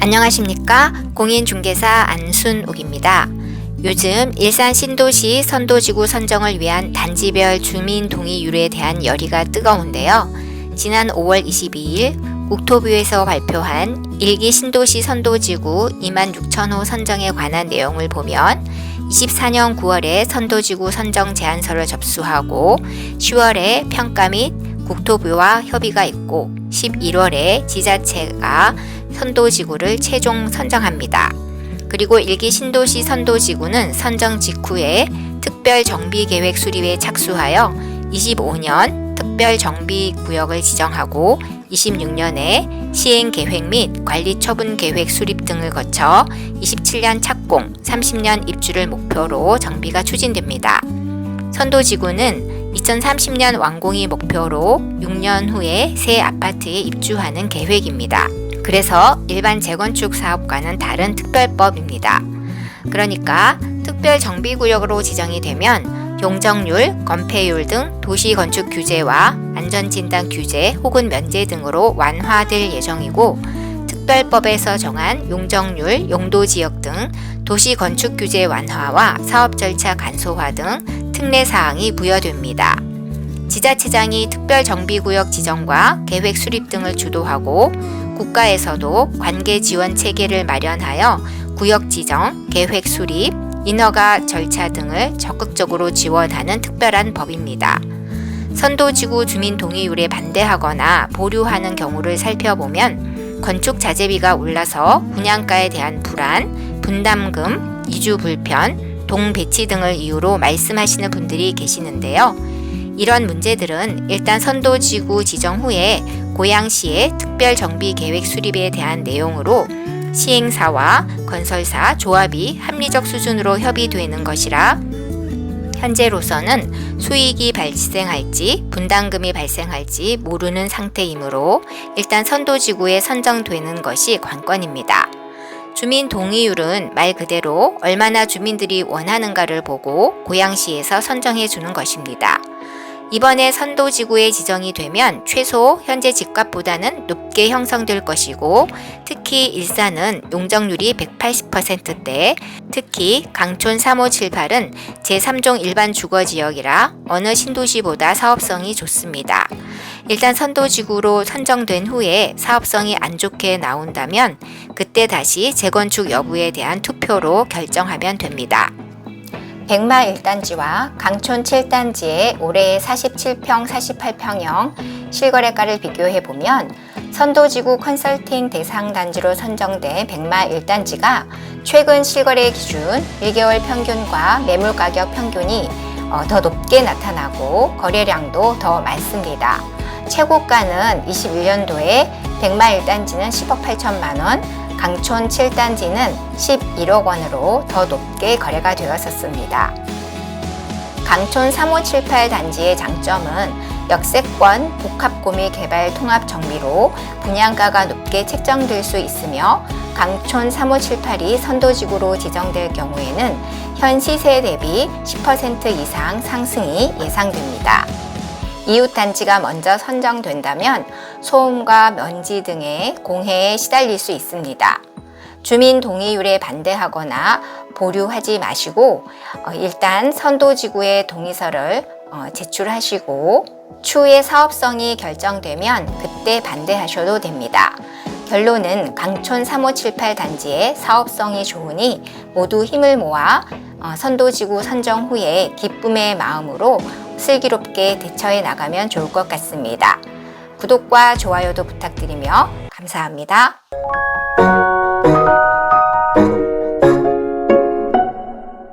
안녕하십니까 공인중개사 안순옥입니다. 요즘 일산 신도시 선도지구 선정을 위한 단지별 주민 동의율에 대한 열의가 뜨거운데요. 지난 5월 22일 국토부에서 발표한 일기 신도시 선도지구 2만 6천호 선정에 관한 내용을 보면 24년 9월에 선도지구 선정 제안서를 접수하고 10월에 평가 및 국토부와 협의가 있고 11월에 지자체가 선도지구를 최종 선정합니다. 그리고 일기 신도시 선도지구는 선정 직후에 특별 정비 계획 수립에 착수하여 25년 특별 정비 구역을 지정하고 26년에 시행 계획 및 관리 처분 계획 수립 등을 거쳐 27년 착공, 30년 입주를 목표로 정비가 추진됩니다. 선도지구는 2030년 완공이 목표로 6년 후에 새 아파트에 입주하는 계획입니다. 그래서 일반 재건축 사업과는 다른 특별법입니다. 그러니까 특별 정비구역으로 지정이 되면 용적률, 건폐율 등 도시 건축 규제와 안전진단 규제 혹은 면제 등으로 완화될 예정이고 특별법에서 정한 용적률, 용도 지역 등 도시 건축 규제 완화와 사업 절차 간소화 등 특례 사항이 부여됩니다. 지자체장이 특별 정비구역 지정과 계획 수립 등을 주도하고 국가에서도 관계 지원 체계를 마련하여 구역 지정, 계획 수립, 인허가 절차 등을 적극적으로 지원하는 특별한 법입니다. 선도지구 주민 동의율에 반대하거나 보류하는 경우를 살펴보면 건축 자재비가 올라서 분양가에 대한 불안, 분담금, 이주 불편, 동 배치 등을 이유로 말씀하시는 분들이 계시는데요. 이런 문제들은 일단 선도지구 지정 후에 고양시의 특별 정비 계획 수립에 대한 내용으로 시행사와 건설사, 조합이 합리적 수준으로 협의되는 것이라 현재로서는 수익이 발생할지 분담금이 발생할지 모르는 상태이므로 일단 선도지구에 선정되는 것이 관건입니다. 주민 동의율은 말 그대로 얼마나 주민들이 원하는가를 보고 고양시에서 선정해 주는 것입니다. 이번에 선도지구에 지정이 되면 최소 현재 집값보다는 높게 형성될 것이고 특히 일산은 용적률이 180%대 특히 강촌 3578은 제3종 일반 주거지역이라 어느 신도시보다 사업성이 좋습니다. 일단 선도지구로 선정된 후에 사업성이 안 좋게 나온다면 그때 다시 재건축 여부에 대한 투표로 결정하면 됩니다. 백마 1단지와 강촌 7단지의 올해 47평, 48평형 실거래가를 비교해 보면 선도지구 컨설팅 대상 단지로 선정된 백마 1단지가 최근 실거래 기준 1개월 평균과 매물 가격 평균이 어, 더 높게 나타나고 거래량도 더 많습니다. 최고가는 21년도에 백마 1단지는 10억 8천만 원, 강촌 7단지는 11억 원으로 더 높게 거래가 되었었습니다. 강촌 3578 단지의 장점은 역세권 복합고밀 개발 통합 정비로 분양가가 높게 책정될 수 있으며 강촌 3578이 선도지구로 지정될 경우에는 현 시세 대비 10% 이상 상승이 예상됩니다. 이웃 단지가 먼저 선정된다면 소음과 먼지 등의 공해에 시달릴 수 있습니다. 주민 동의율에 반대하거나 보류하지 마시고 어, 일단 선도지구의 동의서를 어, 제출하시고 추후에 사업성이 결정되면 그때 반대하셔도 됩니다. 결론은 강촌 3578 단지의 사업성이 좋으니 모두 힘을 모아 어, 선도지구 선정 후에 기쁨의 마음으로 슬기롭게 대처해 나가면 좋을 것 같습니다. 구독과 좋아요도 부탁드리며 감사합니다.